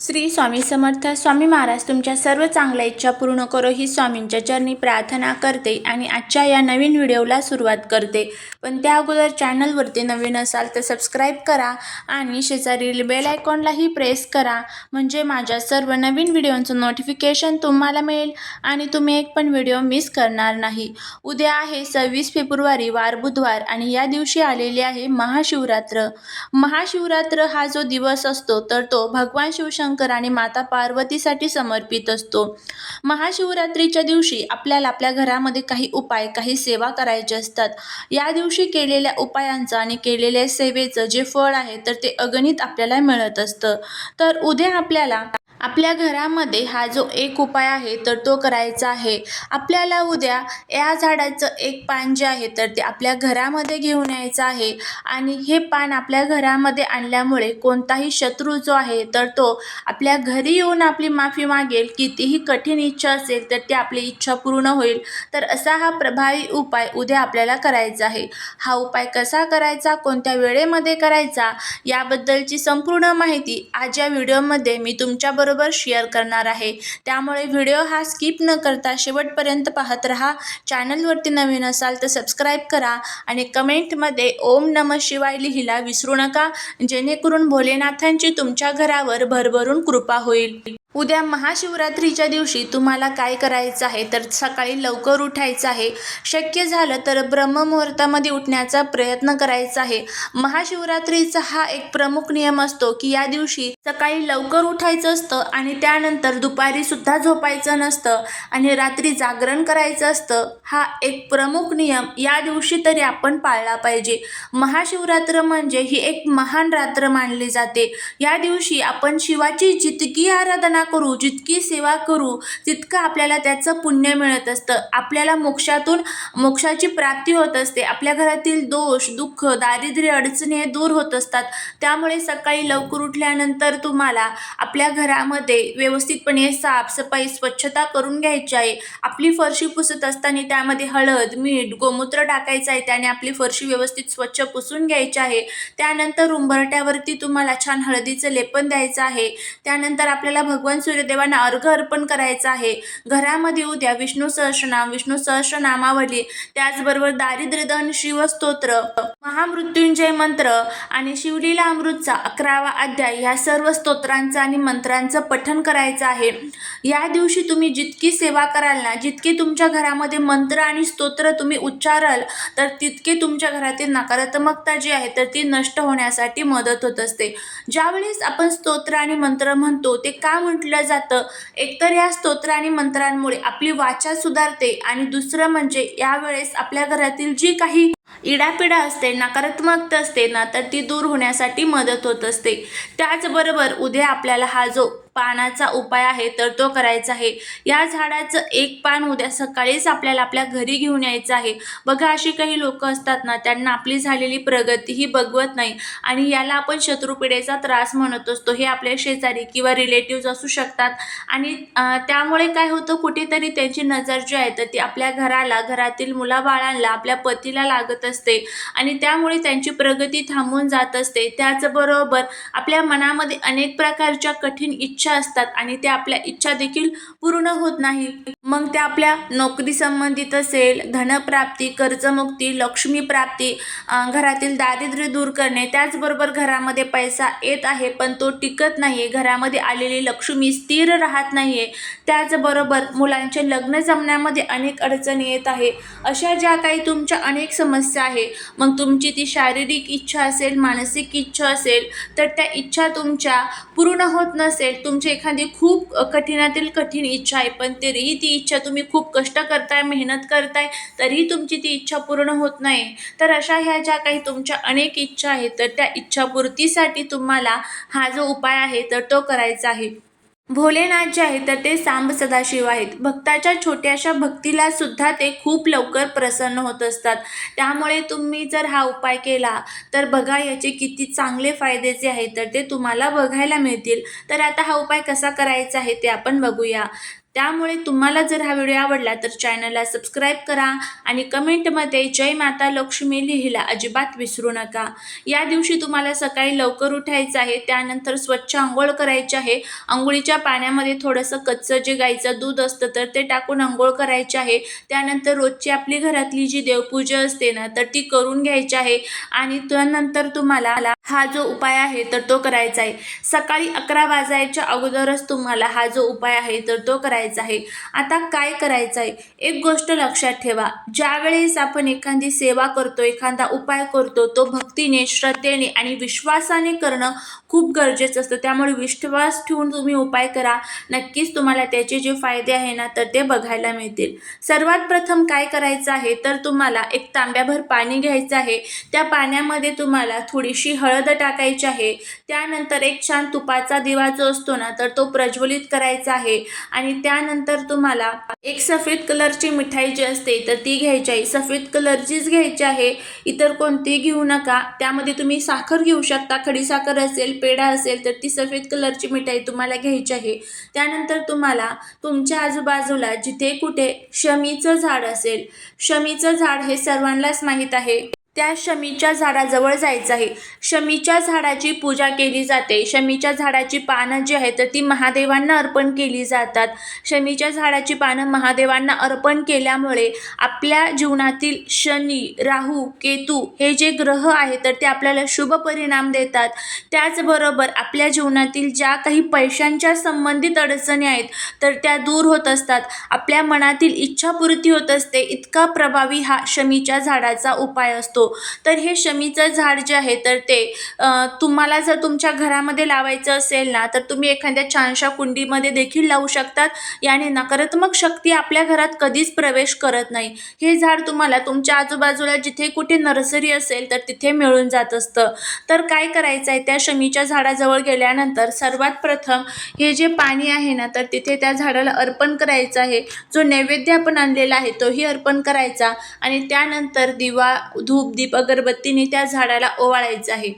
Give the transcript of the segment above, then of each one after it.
श्री स्वामी समर्थ स्वामी महाराज तुमच्या सर्व चांगल्या इच्छा पूर्ण करो ही स्वामींच्या चरणी प्रार्थना करते आणि आजच्या या नवीन व्हिडिओला सुरुवात करते. पण त्या अगोदर चॅनलवरती नवीन असाल तर सबस्क्राईब करा आणि शेजारील बेल आयकॉनलाही प्रेस करा. म्हणजे माझ्या सर्व नवीन व्हिडिओंचं नोटिफिकेशन तुम्हाला मिळेल आणि तुम्ही एक पण व्हिडिओ मिस करणार नाही. उद्या आहे सव्वीस फेब्रुवारी वार बुधवार आणि या दिवशी आलेली आहे महाशिवरात्र. महाशिवरात्र हा जो दिवस असतो तर तो भगवान शिवशंकर शंकर आणि माता पार्वतीसाठी समर्पित असतो. महाशिवरात्रीच्या दिवशी आपल्याला आपल्या घरामध्ये काही उपाय काही सेवा करायचे असतात. या दिवशी केलेल्या उपायांचं आणि केलेल्या सेवेचं जे फळ आहे तर ते अगणित आपल्याला मिळत असतं. तर उद्या आपल्याला आपल्या घरामध्ये हा जो एक उपाय आहे तर तो करायचा आहे. आपल्याला उद्या या झाडाचं एक पान जे आहे तर ते आपल्या घरामध्ये घेऊन यायचं आहे. आणि हे पान आपल्या घरामध्ये आणल्यामुळे कोणताही शत्रू जो आहे तर तो आपल्या घरी येऊन आपली माफी मागेल कितीही कठीण इच्छा असेल तर ती आपली इच्छा पूर्ण होईल. तर असा हा प्रभावी उपाय उद्या आपल्याला करायचा आहे. हा उपाय कसा करायचा कोणत्या वेळेमध्ये करायचा याबद्दलची संपूर्ण माहिती आज या व्हिडिओमध्ये मी तुमच्याबरोबर शेअर करणार आहे. त्यामुळे व्हिडिओ हा स्किप न करता शेवटपर्यंत पाहत राहा. चॅनलवरती नवीन असाल तर सबस्क्राईब करा आणि कमेंटमध्ये ओम नम शिवाय लिहिला विसरू नका. जेणेकरून भोलेनाथांची तुमच्या घरावर भरभरून कृपा होईल. उद्या महाशिवरात्रीच्या दिवशी तुम्हाला काय करायचं आहे? तर सकाळी लवकर उठायचं आहे. शक्य झालं तर ब्रह्ममुहूर्तामध्ये उठण्याचा प्रयत्न करायचा आहे. महाशिवरात्रीचा हा एक प्रमुख नियम असतो की या दिवशी सकाळी लवकर उठायचं असतं आणि त्यानंतर दुपारी सुद्धा झोपायचं नसतं आणि रात्री जागरण करायचं असतं. हा एक प्रमुख नियम या दिवशी तरी आपण पाळला पाहिजे. महाशिवरात्र म्हणजे ही एक महान रात्र मानली जाते. या दिवशी आपण शिवाची जितकी आराधना करू जितकी सेवा करू तितकं आपल्याला त्याचं पुण्य मिळत असतं. आपल्याला मोक्षातून मोक्षाची प्राप्ती होत असते. आपल्या घरातील दोष दुःख दारिद्र्य अडचणी हे दूर होत असतात. त्यामुळे सकाळी लवकर उठल्यानंतर तुम्हाला आपल्या घरामध्ये व्यवस्थितपणे साफसफाई स्वच्छता करून घ्यायची आहे. आपली फरशी पुसत असताना त्यामध्ये हळद मीठ गोमूत्र टाकायचं आहे. त्याने आपली फरशी व्यवस्थित स्वच्छ पुसून घ्यायची आहे. त्यानंतर उंबरट्यावरती तुम्हाला छान हळदीचं लेपन द्यायचं आहे. त्यानंतर आपल्याला भगवान सूर्यदेवांना अर्घ अर्पण करायचं आहे. घरामध्ये उद्या विष्णू सहस्रनाम विष्णू सहस्रनामावली त्याचबरोबर दारिद्र्यदन शिवस्तोत्र महामृत्युंजय मंत्र आणि शिवलीला अमृतचा अकरावा अध्याय ह्या सर्व स्तोत्रांचं आणि मंत्रांचं पठण करायचं आहे. या दिवशी तुम्ही जितकी सेवा कराल ना जितके तुमच्या घरामध्ये मंत्र आणि स्तोत्र तुम्ही उच्चाराल तर तितके तुमच्या घरातील नकारात्मकता जी आहे तर ती नष्ट होण्यासाठी मदत होत असते. ज्यावेळेस आपण स्तोत्र आणि मंत्र म्हणतो ते का म्हटलं जातं. एकतर या स्तोत्र आणि मंत्रांमुळे आपली वाचा सुधारते आणि दुसरं म्हणजे यावेळेस आपल्या घरातील जी काही इडापिडा असते नकारात्मकता असते ना तर ती दूर होण्यासाठी मदत होत असते. त्याचबरोबर उद्या आपल्याला हा जो पानाचा उपाय आहे तर तो करायचा आहे. या झाडाचं एक पान उद्या सकाळीच आपल्याला आपल्या घरी घेऊन यायचं आहे. बघा अशी काही लोक असतात ना त्यांना आपली झालेली प्रगती ही बघवत नाही. आणि याला आपण शत्रुपिढेचा त्रास म्हणत असतो. हे आपले शेजारी किंवा रिलेटिव्ज असू शकतात. आणि त्यामुळे काय होतं कुठेतरी त्यांची नजर जी आहे तर ती आपल्या घराला घरातील मुलाबाळांना आपल्या पतीला लागत असते. आणि त्यामुळे त्यांची प्रगती थांबून जात असते. त्याचबरोबर आपल्या मनामध्ये अनेक प्रकारच्या कठीण इच्छा असतात आणि त्या आपल्या इच्छा देखील पूर्ण होत नाही. मग त्या आपल्या नोकरी संबंधित असेल धनप्राप्ती कर्जमुक्ती लक्ष्मी प्राप्ती घरातील दारिद्र्य दूर करणे त्याचबरोबर घरामध्ये पैसा येत आहे पण तो टिकत नाही आहे घरामध्ये आलेली लक्ष्मी स्थिर राहत नाही आहे त्याचबरोबर मुलांचे लग्न जमण्यामध्ये अनेक अडचणी येत आहे. अशा ज्या काही तुमच्या अनेक समस्या आहे मग तुमची ती शारीरिक इच्छा असेल मानसिक इच्छा असेल तर त्या इच्छा तुमच्या पूर्ण होत नसेल. तुम तुमची एखादी खूप कठीणातील कठीण इच्छा आहे पण तरीही ती इच्छा तुम्ही खूप कष्ट करताय मेहनत करताय तरीही तुमची ती इच्छा पूर्ण होत नाही. तर अशा ह्या ज्या काही तुमच्या अनेक इच्छा आहेत तर त्या इच्छापूर्तीसाठी तुम्हाला हा जो उपाय आहे तर तो करायचा आहे. भोलेनाथ जे आहेत तर ते सांब सदाशिव आहेत. भक्ताच्या छोट्याशा भक्तीला सुद्धा ते खूप लवकर प्रसन्न होत असतात. त्यामुळे तुम्ही जर हा उपाय केला तर बघा याचे किती चांगले फायदे जे आहेत तर ते तुम्हाला बघायला मिळतील. तर आता हा उपाय कसा करायचा आहे ते आपण बघूया. त्यामुळे तुम्हाला जर हा व्हिडिओ आवडला तर चॅनलला सबस्क्राईब करा आणि कमेंटमध्ये जय माता लक्ष्मी लिहिला अजिबात विसरू नका. या दिवशी तुम्हाला सकाळी लवकर उठायचं आहे त्यानंतर स्वच्छ आंघोळ करायची आहे. आंघोळीच्या पाण्यामध्ये थोडंसं कच्चं जे गाईचं दूध असतं तर ते टाकून आंघोळ करायची आहे. त्यानंतर रोजची आपली घरातली जी देवपूजा असते ना तर ती करून घ्यायची आहे. आणि त्यानंतर तुम्हाला हा जो उपाय आहे तर तो करायचा आहे. सकाळी अकरा वाजायच्या अगोदरच तुम्हाला हा जो उपाय आहे तर तो करायचा आहे. आता काय करायचं आहे? एक गोष्ट लक्षात ठेवा. ज्यावेळेस आपण एखादी सेवा करतो एखादा उपाय करतो तो भक्तीने श्रद्धेने आणि विश्वासाने करणं खूप गरजेचं असतं. त्यामुळे विश्वास ठेवून तुम्ही उपाय करा. नक्कीच तुम्हाला त्याचे जे फायदे आहे ना तर ते बघायला मिळतील. सर्वात प्रथम काय करायचं आहे? तर तुम्हाला एक तांब्याभर पाणी घ्यायचं आहे. त्या पाण्यामध्ये तुम्हाला थोडीशी हळद टाकायची आहे. त्यानंतर एक छान तुपाचा दिवा जो असतो ना तर तो प्रज्वलित करायचा आहे. आणि त्यानंतर तुम्हाला एक सफेद कलरची मिठाई जी असते तर ती घ्यायची आहे. सफेद कलरचीच घ्यायची आहे. इतर कोणतीही घेऊ नका. त्यामध्ये तुम्ही साखर घेऊ शकता. खडीसाखर असेल पेढा असेल तर ती सफेद कलरची मिठाई तुम्हाला घ्यायची आहे. त्यानंतर तुम्हाला तुमच्या आजूबाजूला जिथे कुठे शमीचं झाड असेल शमीचं झाड हे सर्वांनाच माहीत आहे. त्या शमीच्या झाडाजवळ जायचं आहे. शमीच्या झाडाची पूजा केली जाते. शमीच्या झाडाची पानं जी आहेत तर ती महादेवांना अर्पण केली जातात. शमीच्या झाडाची पानं महादेवांना अर्पण केल्यामुळे आपल्या जीवनातील शनी राहू केतू हे जे ग्रह आहेत तर ते आपल्याला शुभ परिणाम देतात. त्याचबरोबर आपल्या जीवनातील ज्या काही पैशांच्या संबंधित अडचणी आहेत तर त्या दूर होत असतात. आपल्या मनातील इच्छापूर्ती होत असते. इतका प्रभावी हा शमीच्या झाडाचा उपाय असतो. तर हे शमीचं झाड जे आहे तर ते तुम्हाला जर तुमच्या घरामध्ये लावायचं असेल ना तर तुम्ही एखाद्या छानशा कुंडीमध्ये देखील लावू शकतात. याने नकारात्मक शक्ती आपल्या घरात कधीच प्रवेश करत नाही. हे झाड तुम्हाला तुमच्या आजूबाजूला जिथे कुठे नर्सरी असेल तर तिथे मिळून जात असतं. तर काय करायचं आहे त्या शमीच्या झाडाजवळ गेल्यानंतर सर्वात प्रथम हे जे पाणी आहे ना तर तिथे त्या झाडाला अर्पण करायचं आहे. जो नैवेद्य आपण आणलेला आहे तोही अर्पण करायचा. आणि त्यानंतर दिवा धूप दीप अगरबत्तीने त्या झाडाला ओवाळायचं आहे.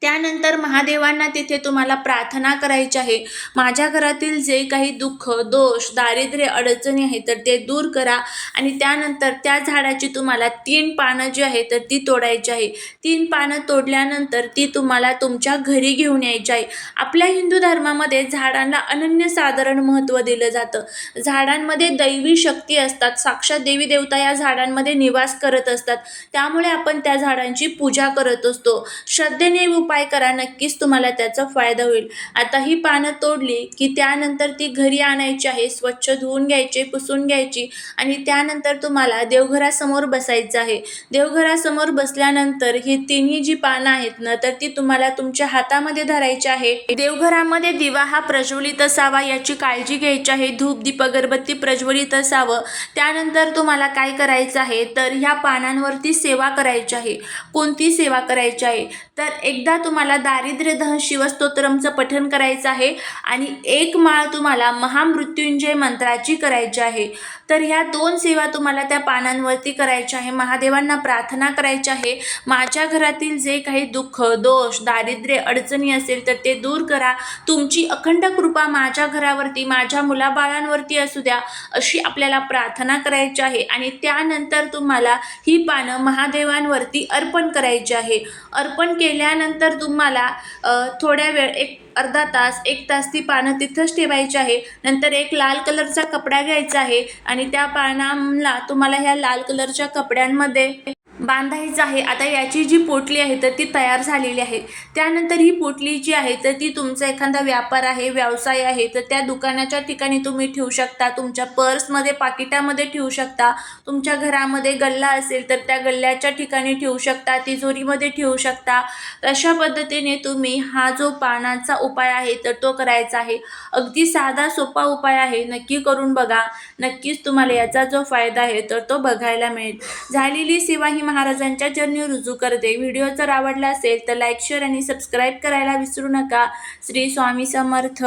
त्यानंतर महादेवांना तिथे तुम्हाला प्रार्थना करायची आहे. माझ्या घरातील जे काही दुःख दोष दारिद्र्य अडचणी आहेत तर ते दूर करा. आणि त्यानंतर त्या झाडाची तुम्हाला तीन पानं जी आहे तर ती तोडायची आहे. तीन पानं तोडल्यानंतर ती तुम्हाला तुमच्या घरी घेऊन यायची आहे. आपल्या हिंदू धर्मामध्ये झाडांना अनन्यसाधारण महत्त्व दिलं जातं. झाडांमध्ये दैवी शक्ती असतात. साक्षात देवी देवता या झाडांमध्ये निवास करत असतात. त्यामुळे आपण त्या झाडांची पूजा करत असतो. श्रद्धेने उपाय करा नक्कीच तुम्हाला त्याचा फायदा होईल. आता ही पानं तोडली की त्यानंतर ती घरी आणायची आहे स्वच्छ धुवून घ्यायची पुसून घ्यायची आणि त्यानंतर तुम्हाला देवघरासमोर बसायचं आहे. देवघरासमोर बसल्यानंतर ही तिन्ही जी पानं आहेत ना तर ती तुम्हाला तुमच्या हातामध्ये धरायची आहे. देवघरामध्ये दिवा हा प्रज्वलित असावा याची काळजी घ्यायची आहे. धूप दीप अगरबत्ती प्रज्वलित असावं. त्यानंतर तुम्हाला काय करायचं आहे तर ह्या पानांवरती सेवा करायची आहे. कोणती सेवा करायची आहे? तर एकदा तुम्हाला दारिद्र्यदह शिवस्तोत्रमचं पठण करायचं आहे आणि एक माळ तुम्हाला महामृत्युंजय मंत्राची करायची आहे. तर ह्या दोन सेवा तुम्हाला त्या पानांवरती करायच्या आहे. महादेवांना प्रार्थना करायची आहे. माझ्या घरातील जे काही दुःख दोष दारिद्र्य अडचणी असेल तर ते दूर करा. तुमची अखंड कृपा माझ्या घरावरती माझ्या मुलाबाळांवरती असू द्या अशी आपल्याला प्रार्थना करायची आहे. आणि त्यानंतर तुम्हाला ही पानं महादेवांवरती अर्पण करायची आहे. अर्पण के केल्यानंतर तुम्हाला अ, थोड्या वेळ एक अर्धा तास एक तास ती पानं तिथंच ठेवायची आहे. नंतर एक लाल कलरचा कपडा घ्यायचा आहे आणि त्या पानांना तुम्हाला ह्या लाल कलरच्या कपड्यांमध्ये बांधायचं आहे. आता याची जी पोटली आहे तर ती तयार झालेली आहे. त्यानंतर ही पोटली जी आहे तर ती तुमचा एखादा व्यापार आहे व्यवसाय आहे तर त्या दुकानाच्या ठिकाणी तुम्ही ठेवू शकता. तुमच्या पर्समध्ये पाकिटामध्ये ठेवू शकता. तुमच्या घरामध्ये गल्ला असेल तर त्या गल्ल्याच्या ठिकाणी ठेवू शकता. तिजोरीमध्ये ठेवू शकता. अशा पद्धतीने तुम्ही हा जो पानांचा उपाय आहे तर तो करायचा आहे. अगदी साधा सोपा उपाय आहे. नक्की करून बघा. नक्कीच तुम्हाला याचा जो फायदा आहे तर तो बघायला मिळेल. झालेली सेवा ही महाराजांच्या चरणी रुजू करते. व्हिडिओ जर आवडला असेल तर लाईक शेअर आणि सबस्क्राईब करायला विसरू नका. श्री स्वामी समर्थ.